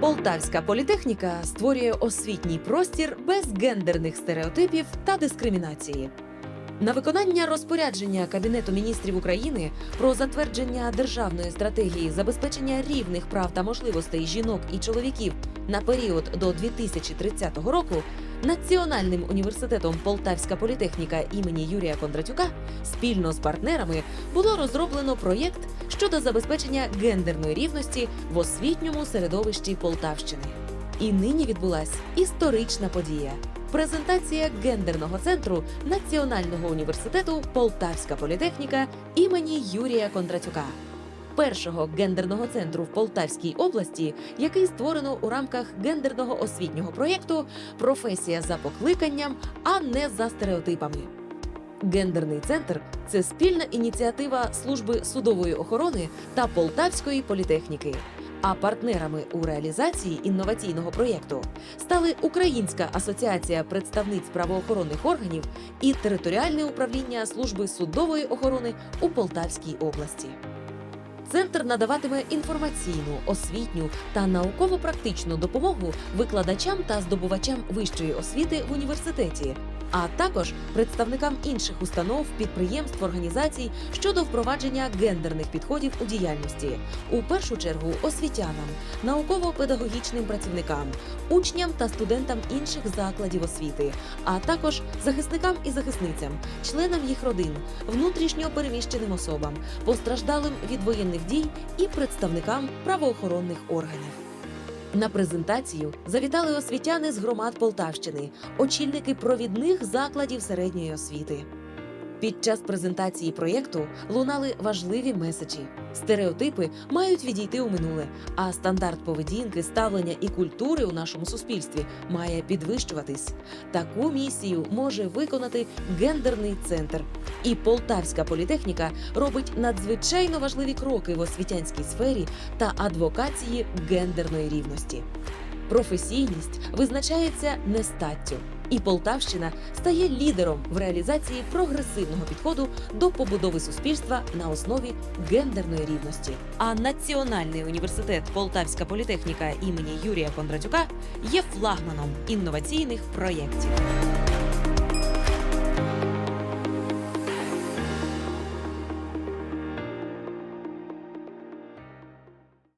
Полтавська політехніка створює освітній простір без гендерних стереотипів та дискримінації. На виконання розпорядження Кабінету міністрів України про затвердження державної стратегії забезпечення рівних прав та можливостей жінок і чоловіків на період до 2030 року Національним університетом Полтавська політехніка імені Юрія Кондратюка спільно з партнерами було розроблено проєкт щодо забезпечення гендерної рівності в освітньому середовищі Полтавщини. І нині відбулась історична подія. Презентація гендерного центру Національного університету Полтавська політехніка імені Юрія Кондратюка, першого гендерного центру в Полтавській області, який створено у рамках гендерного освітнього проєкту Професія за покликанням, а не за стереотипами. Гендерний центр це спільна ініціатива служби судової охорони та Полтавської політехніки. А партнерами у реалізації інноваційного проєкту стали Українська асоціація представниць правоохоронних органів і територіальне управління служби судової охорони у Полтавській області. Центр надаватиме інформаційну, освітню та науково-практичну допомогу викладачам та здобувачам вищої освіти в університеті, а також представникам інших установ, підприємств, організацій щодо впровадження гендерних підходів у діяльності, у першу чергу освітянам, науково-педагогічним працівникам, учням та студентам інших закладів освіти, а також захисникам і захисницям, членам їх родин, внутрішньо переміщеним особам, постраждалим від воєнних дій і представникам правоохоронних органів. На презентацію завітали освітяни з громад Полтавщини, очільники провідних закладів середньої освіти. Під час презентації проєкту лунали важливі меседжі. Стереотипи мають відійти у минуле, а стандарт поведінки, ставлення і культури у нашому суспільстві має підвищуватись. Таку місію може виконати гендерний центр. І Полтавська політехніка робить надзвичайно важливі кроки в освітянській сфері та адвокації гендерної рівності. Професійність визначається не статтю, і Полтавщина стає лідером в реалізації прогресивного підходу до побудови суспільства на основі гендерної рівності. А Національний університет Полтавська політехніка імені Юрія Кондратюка є флагманом інноваційних проєктів.